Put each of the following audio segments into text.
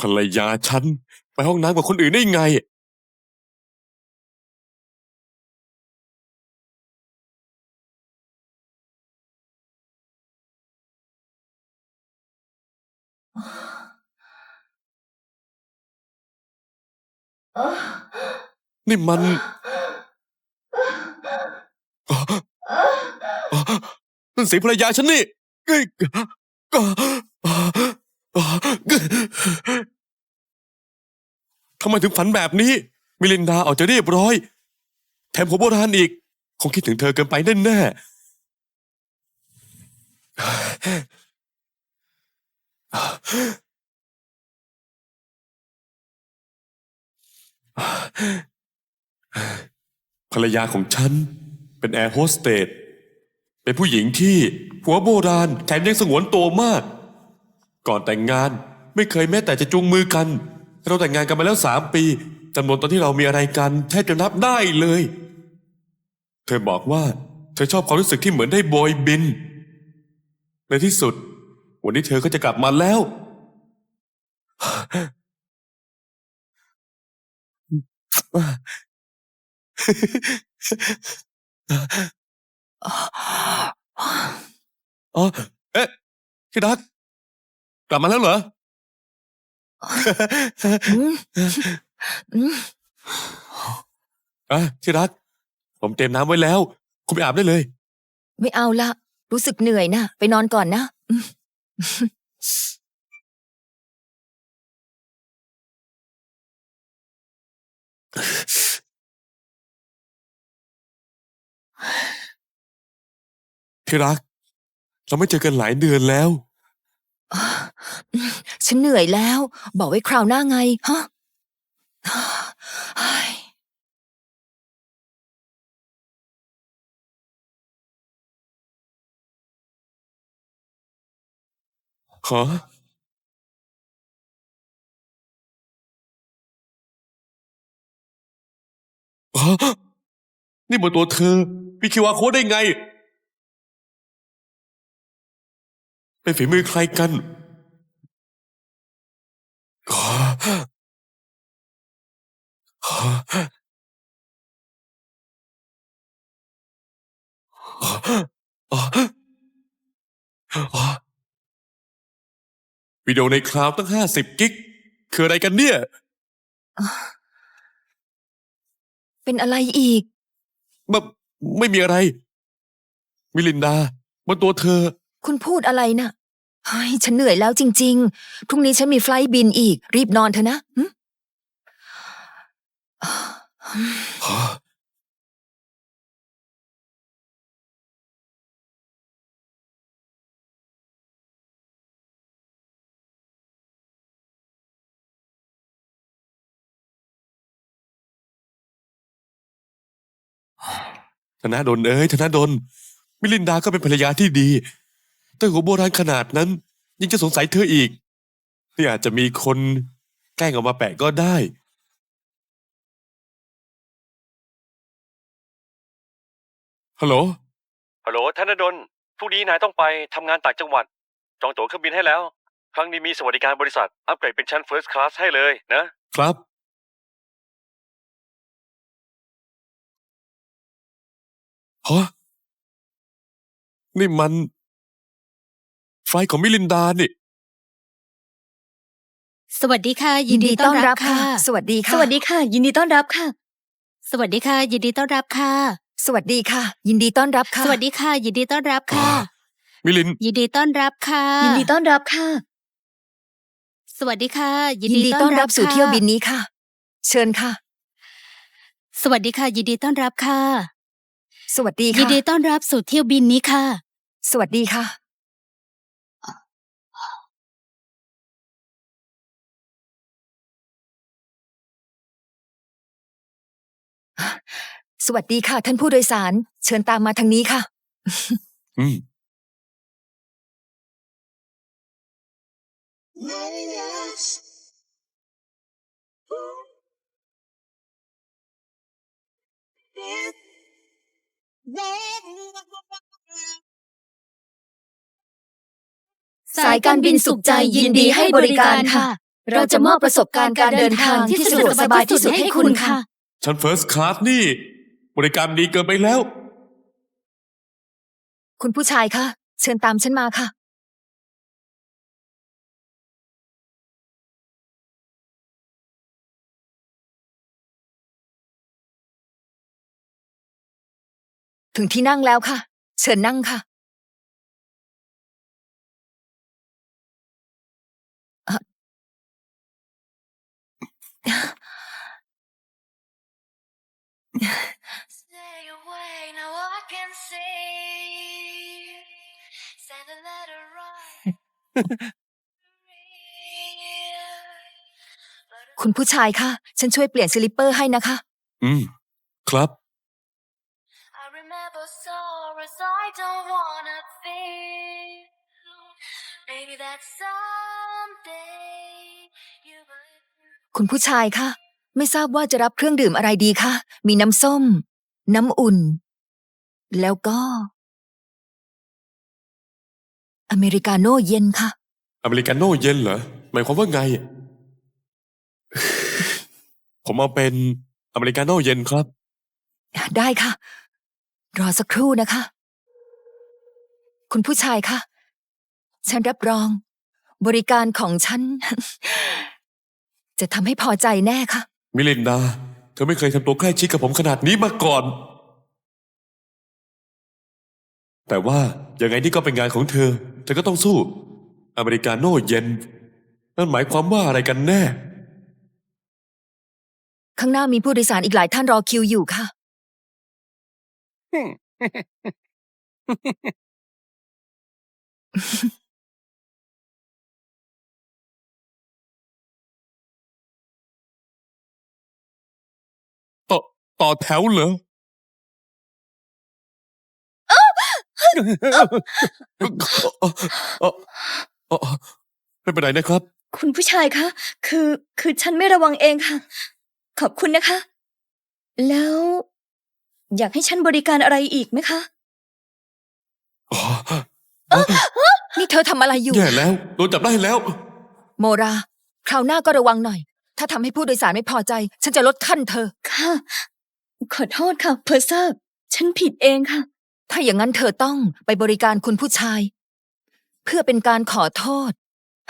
ภรรยาฉัน ไปห้องน้ำกับคนอื่นได้ไง นี่มันนั่นเสียงภรรยาฉันนี่ ทำไมถึงฝันแบบนี้ มิลินดาออกจะเรียบร้อย แถมผมโบราณอีก คงคิดถึงเธอเกินไปแน่ๆภรรยาของฉัน เป็นแอร์โฮสเตสเป็นผู้หญิงที่ หัวโบราณแถมยังสงวนตัวมาก ก่อนแต่งงานไม่เคยแม้แต่จะจูงมือกัน เราแต่งงานกันมาแล้วสามปีจำนวนตอนที่เรามีอะไรกันแทบจะนับได้เลย เธอบอกว่า เธอชอบความรู้สึกที่เหมือนได้โบยบิน ในที่สุด วันนี้เธอก็จะกลับมาแล้ว อ๋อ เอ๊ะที่รัก กลับมาแล้วเหรออืมอืมอะที่รัก ผมเตรียมน้ำไว้แล้ว คุณไปอาบได้เลย ไม่เอาละ รู้สึกเหนื่อยนะ ไปนอนก่อนนะอืมที่รัก เราไม่เจอกันหลายเดือนแล้วอ่าอืม ฉันเหนื่อยแล้ว บอกไว้คราวหน้าไง ฮะฮะฮะนี่บนตัวเธอมีคิวอาโค้ดได้ไง เป็นฝีมือใครกันฮะฮะฮะฮะวิดีโอในคลาวด์ตั้งห้าสิบกิก คืออะไรกันเนี่ย เป็นอะไรอีกไม่ไม่มีอะไร มิลินดาบนตัวเธอ คุณพูดอะไรนะ่ะเฮ้ยฉันเหนื่อยแล้วจริง ๆ พรุ่งนี้ฉันมีไฟล์บินอีก รีบนอนเถอะนะธนาดลเอ้ยธนาดลมิลินดาก็เป็นภรรยาที่ดี แต่หัวโบราณขนาดนั้น ยังจะสงสัยเธออีกนี่อาจจะมีคนแกล้งเออกมาแปะก็ได้ ฮัลโหล ฮัลโหลธนดลพรุ่งนี้นายต้องไปทำงานต่างจังหวัด จองตั๋วเครื่องบินให้แล้ว ครั้งนี้มีสวัสดิการบริษัท อัปเกรดเป็นชั้น First Class ให้เลยนะ ครับ ฮะ นี่มันไฟล์ของมิลินดานี่ สวัสดีค่ะ ยินดีต้อนรับค่ะ สวัสดีค่ะ สวัสดีค่ะ ยินดีต้อนรับค่ะ สวัสดีค่ะ ยินดีต้อนรับค่ะ สวัสดีค่ะ ยินดีต้อนรับค่ะ สวัสดีค่ะ ยินดีต้อนรับค่ะ มิลิน ยินดีต้อนรับค่ะ ยินดีต้อนรับค่ะ สวัสดีค่ะ ยิยินนดีดีต้ต้ออนนรัรับบสู่ค่ะเที่ยวบินนี้ค่ะ เชิญค่ะ สวัสดีค่ะ ยินดีต้อนรับค่ะ สวัสดียิค่ะนดีต้อนรับสู่เที่ยวบินนี้ค่ะ สวัสดีค่ะ สวัสดีค่ะ ท่านผู้โดยสาร เชิญตามมาทางนี้ค่ะ อืมสสายการบินสุขใจยินดีให้บริการค่ะ เราจะมอบประสบการณ์การเดินทางที่สะดวกสบายที่สุดให้คุณค่ะ ชั้นเฟิร์สคลาสนี่ บริการดีเกินไปแล้ว คุณผู้ชายคะ เชิญตามฉันมาค่ะ ถึงที่นั่งแล้วค่ะ เชิญนั่งค่ะ คุณผู้ชายคะ ฉันช่วยเปลี่ยนสลิปเปอร์ให้นะคะ อืม ครับ I remember sorrows I don't wanna feel. Maybe that someday you will. คุณผู้ชายคะ ไม่ทราบว่าจะรับเครื่องดื่มอะไรดีคะ มีน้ำส้ม น้ำอุ่น แล้วก็ อเมริกาโน่เย็นค่ะ อเมริกาโน่เย็นเหรอ หมายความว่าไง ผมเอาเป็นอเมริกาโน่เย็นครับ ได้ค่ะ รอสักครู่นะคะ คุณผู้ชายคะฉันรับรอง บริการของฉัน จะทำให้พอใจแน่ค่ะ มิลินดา เธอไม่เคยทำตัวใกล้ชิดกับผมขนาดนี้มาก่อน แต่ว่ายังไงนี่ก็เป็นงานของเธอ เธอก็ต้องสู้ อเมริกาโน่เย็น นั่นหมายความว่าอะไรกันแน่ ข้างหน้ามีผู้โดยสารอีกหลายท่านรอคิวอยู่ค่ะต่ ต่อแถวเหรอไม่เป็นไรนะครับ คุณผู้ชายคะ คือคือฉันไม่ระวังเองค่ะ ขอบคุณนะคะ แล้ว อยากให้ฉันบริการอะไรอีกไหมคะนี่เธอทำอะไรอยู่แย่แล้วโดนจับได้แล้ว โมรา คราวหน้าก็ระวังหน่อย ถ้าทำให้ผู้โดยสารไม่พอใจ ฉันจะลดขั้นเธอ ค่ะ ขอโทษค่ะ เพอร์เซอร์ ฉันผิดเองค่ะ ถ้าอย่างนั้นเธอต้องไปบริการคุณผู้ชาย เพื่อเป็นการขอโทษ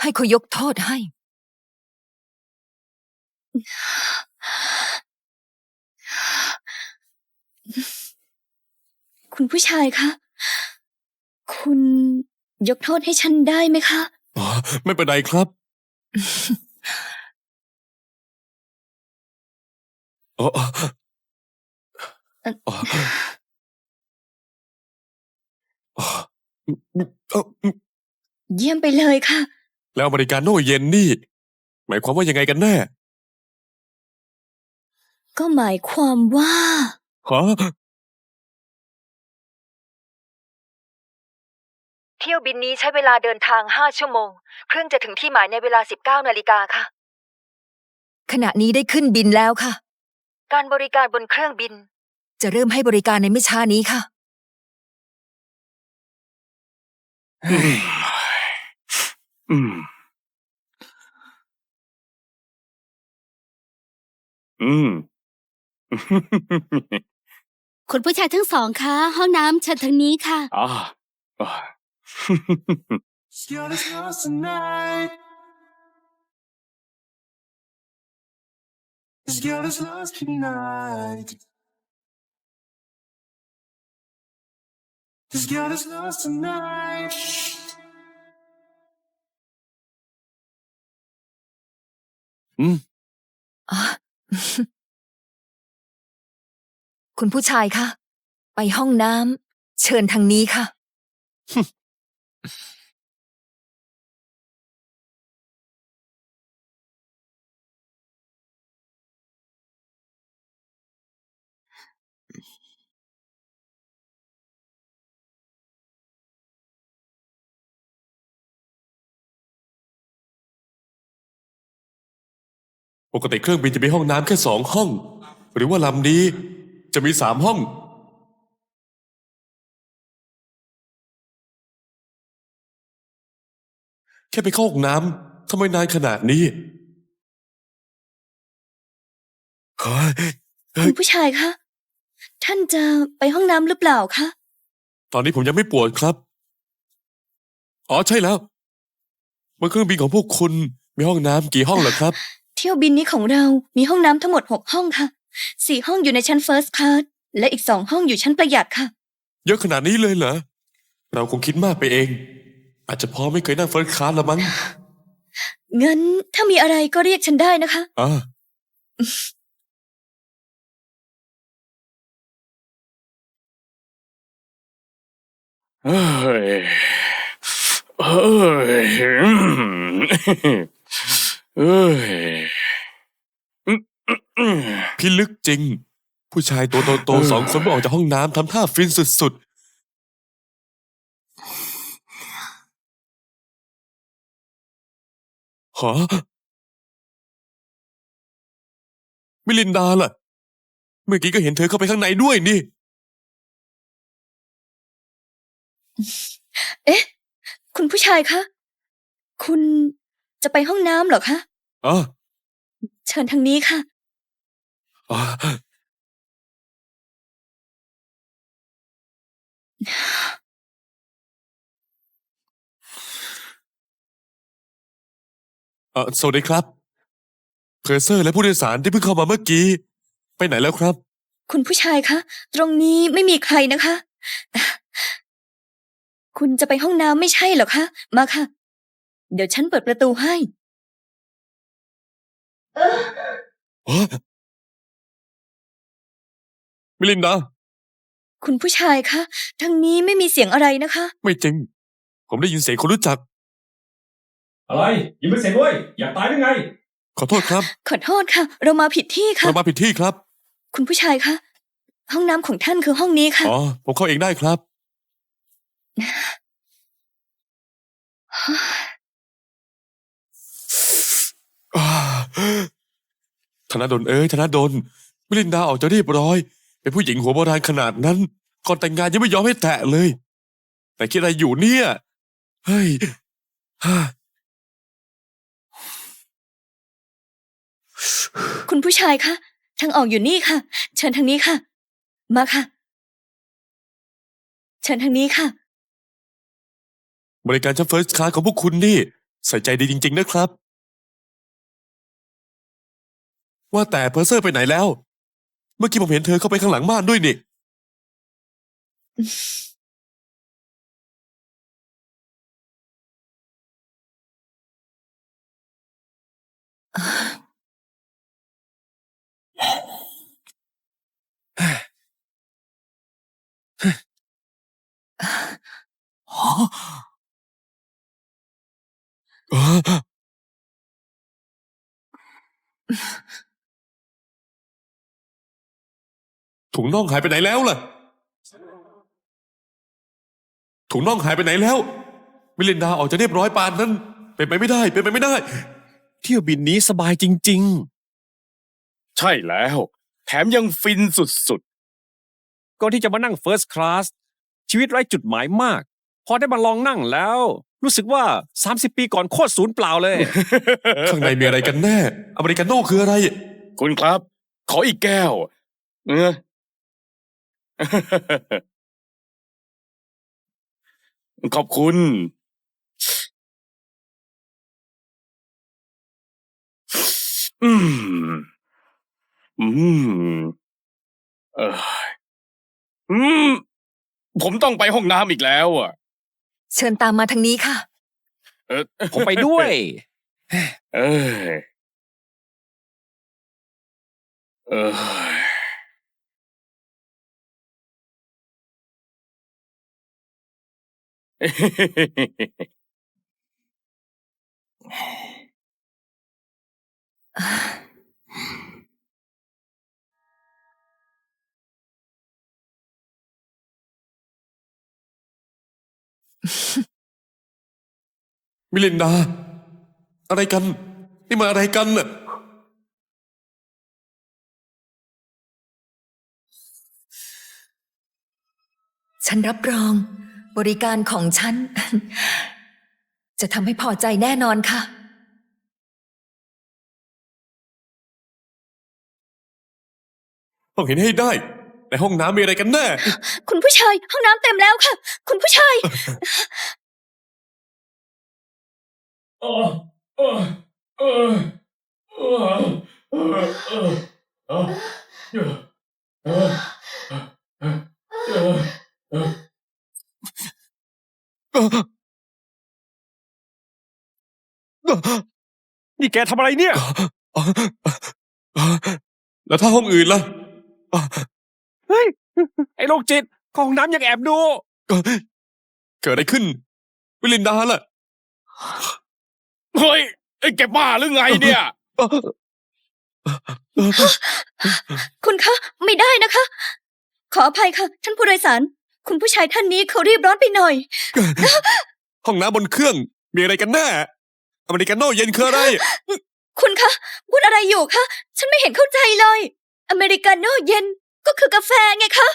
ให้เขายกโทษให้ คุณผู้ชายคะ คุณยกโทษให้ฉันได้ไหมคะ อ๋อไม่เป็นไรครับ อ๋ออ๋ออ๋ออ๋อ เยี่ยมไปเลยค่ะ แล้วอเมริกาโน่เย็นนี่ หมายความว่ายังไงกันแน่ ก็หมายความว่าฮะเที่ยวบินนี้ใช้เวลาเดินทาง 5 ชั่วโมง เครื่องจะถึงที่หมายในเวลา 19 นาฬิกาค่ะ ขณะนี้ได้ขึ้นบินแล้วค่ะ การบริการบนเครื่องบิน จะเริ่มให้บริการในไม่ช้านี้ค่ะ อืม อืม คุณผู้ชายทั้งสองคะห้องน้ำเชิญทางนี้ค่ะ อ่าอ่า This girl is lost tonight. This girl is lost tonight. This girl is lost tonight. อืมอ๋อ คุณผู้ชายคะ ไปห้องน้ำเชิญทางนี้ค่ะ ปกติเครื่องบินจะมีห้องน้ำแค่สองห้อง หรือว่าลำนี้จะมีสามห้อง แค่ไปเข้าห้องน้ำทำไมนานขนาดนี้เฮ้ยคุณผู้ชายคะท่านจะไปห้องน้ำหรือเปล่าคะตอนนี้ผมยังไม่ปวดครับ อ๋อใช่แล้วบนเครื่องบินของพวกคุณมีห้องน้ำกี่ห้องเหรอครับ เที่ยวบินนี้ของเรามีห้องน้ำทั้งหมดหกห้องค่ะสี่ห้องอยู่ในชั้น First Class และอีกสองห้องอยู่ชั้นประหยัดค่ะ เยอะขนาดนี้เลยเหรอ เราคงคิดมากไปเอง อาจจะเพอไม่เคยนั่งเฟิร์สคลาสละมั้งงั้นถ้ามีอะไรก็เรียกฉันได้นะคะ อ่าเอ้ยเอ้ยอืม เอ้ยอืมอืมอืมพี่ลึกจริง ผู้ชายตัวโตๆสองคนไม่ออกจากห้องน้ำทำท่าฟินสุดๆหอมิลินดาล่ะ เมื่อกี้ก็เห็นเธอเข้าไปข้างในด้วยนี่เอ๊ะคุณผู้ชายคะ คุณ จะไปห้องน้ำเหรอคะอ๋อเชิญทางนี้ค่ะ อ๋อเออสวัสดีครับ เพอร์เซอร์และผู้โดยสารที่เพิ่งเข้ามาเมื่อกี้ ไปไหนแล้วครับ คุณผู้ชายคะ ตรงนี้ไม่มีใครนะคะ คุณจะไปห้องน้ำไม่ใช่เหรอคะ มาค่ะ เดี๋ยวฉันเปิดประตูให้ฮะมิลินดา คุณผู้ชายคะทางนี้ไม่มีเสียงอะไรนะคะ ไม่จริง ผมได้ยินเสียงคนรู้จัก อะไรยิงไม่เสร็จเว้ยอยากตายหรือไง ขอโทษครับ ขอโทษค่ะ เรามาผิดที่ค่ะ เรามาผิดที่ครับ คุณผู้ชายคะห้องน้ำของท่านคือห้องนี้ค่ะ อ๋อ ผมเข้าเองได้ครับ อ่า ธนดลเอ้ยธนดลมิลินดาออกจะเรียบร้อย เป็นผู้หญิงหัวโบราณขนาดนั้น ก่อนแต่งงานยังไม่ยอมให้แตะเลย แต่คิดอะไรอยู่เนี่ย เฮ้ยฮ่าคุณผู้ชายคะทางออกอยู่นี่ค่ะ เชิญทางนี้ค่ะ มาค่ะ เชิญทางนี้ค่ะ บริการชั้นเฟิร์สคลาสของพวกคุณนี่ ใส่ใจดีจริง ๆ นะครับ ว่าแต่เพอร์เซอร์ไปไหนแล้ว เมื่อกี้ผมเห็นเธอเข้าไปข้างหลังบ้านด้วยนี่ เออ ถุงน่องหายไปไหนแล้วล่ะ ถุงน่องหายไปไหนแล้ว มิลินดาออกจะเรียบร้อยปานนั้น เป็นไปไม่ได้ เป็นไปไม่ได้ เที่ยวบินนี้สบายจริง ใช่แล้ว แถมยังฟินสุดๆ ก่อนที่จะมานั่งเฟิร์สคลาสชีวิตไร้จุดหมายมาก พอได้มาลองนั่งแล้ว รู้สึกว่า 30 ปีก่อนโคตรศูนย์เปล่าเลยๆข้างในมีอะไรกันแน่ อเมริกาโน่คืออะไร คุณครับ ขออีกแก้ว เออ ขอบคุณ อืม อืม เอออืม ผมต้องไปห้องน้ำอีกแล้วอะ เชิญตามมาทางนี้ค่ะ เออ ผมไปด้วย เออ เออ มิลินดา อะไรกัน นี่มาอะไรกันน่ะ ฉันรับรอง บริการของฉัน จะทำให้พอใจแน่นอนค่ะ ต้องเห็นให้ได้ ในห้องน้ำมีอะไรกันแน่ คุณผู้ชาย ห้องน้ำเต็มแล้วค่ะ คุณผู้ชายเนี่แกทำอะไรเนี่ย แล้วถ้าห้องอื่นล่ะ เฮ้ย ไอ้โรคจิตเข้าห้องน้ำยังแอบดู เกิดอะไรขึ้น วิลินดาล่ะ เฮ้ย ไอ้แกบ้าหรือไงเนี่ย คุณคะ ไม่ได้นะคะ ขออภัยค่ะ ท่านผู้โดยสาร คุณผู้ชายท่านนี้เขารีบร้อนไปหน่อย ห้องน้ำบนเครื่อง มีอะไรกันแน่อเมริกาโน่เย็นคืออะไร คุณคะพูดอะไรอยู่คะฉันไม่เห็นเข้าใจเลย อเมริกาโน่เย็นก็คือกาแฟไงคะ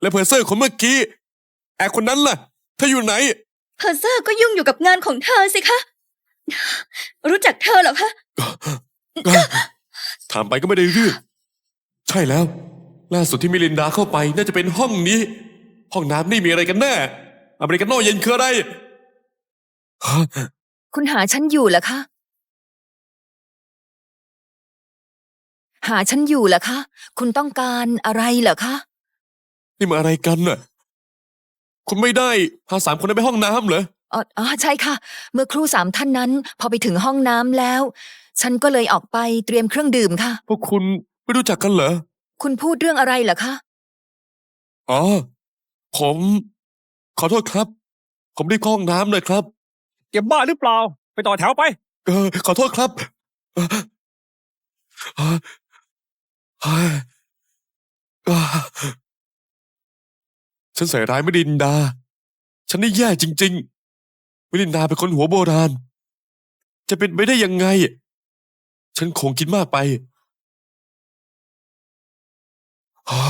และเพอร์เซอร์คนเมื่อกี้แอร์คนนั้นล่ะเธออยู่ไหน เพอร์เซอร์ก็ยุ่งอยู่กับงานของเธอสิคะ รู้จักเธอเหรอคะถามไปก็ไม่ได้เรื่องใช่แล้ว ล่าสุดที่มิลินดาเข้าไปน่าจะเป็นห้องนี้ ห้องน้ำนี่มีอะไรกันแน่ อเมริกาโน่เย็นคืออะไรฮะคุณหาฉันอยู่เหรอคะ หาฉันอยู่เหรอคะ คุณต้องการอะไรเหรอคะ นี่มาอะไรกันน่ะ คุณไม่ได้พาสามคนนั้นไปห้องน้ำเหรอ อ๋ออ๋อใช่ค่ะ เมื่อครู่สามท่านนั้น พอไปถึงห้องน้ำแล้ว ฉันก็เลยออกไปเตรียมเครื่องดื่มค่ะ พวกคุณไม่รู้จักกันเหรอ คุณพูดเรื่องอะไรเหรอคะ อ๋อ ผม ขอโทษครับ ผมรีบเข้าห้องน้ำเลยครับ แกบ้าหรือเปล่า ไปต่อแถวไป เออขอโทษครับเออเออเฮ้ยเออฉันใส่ร้ายมิลินดา ฉันนี่แย่จริง ๆ มิลินดาเป็นคนหัวโบราณ จะเป็นไปได้ยังไง ฉันคงคิดมากไปอ่า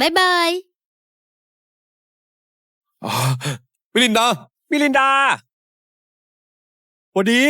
บ๊ายบาย อ๋อมิลินดา มิลินดาสวัสดี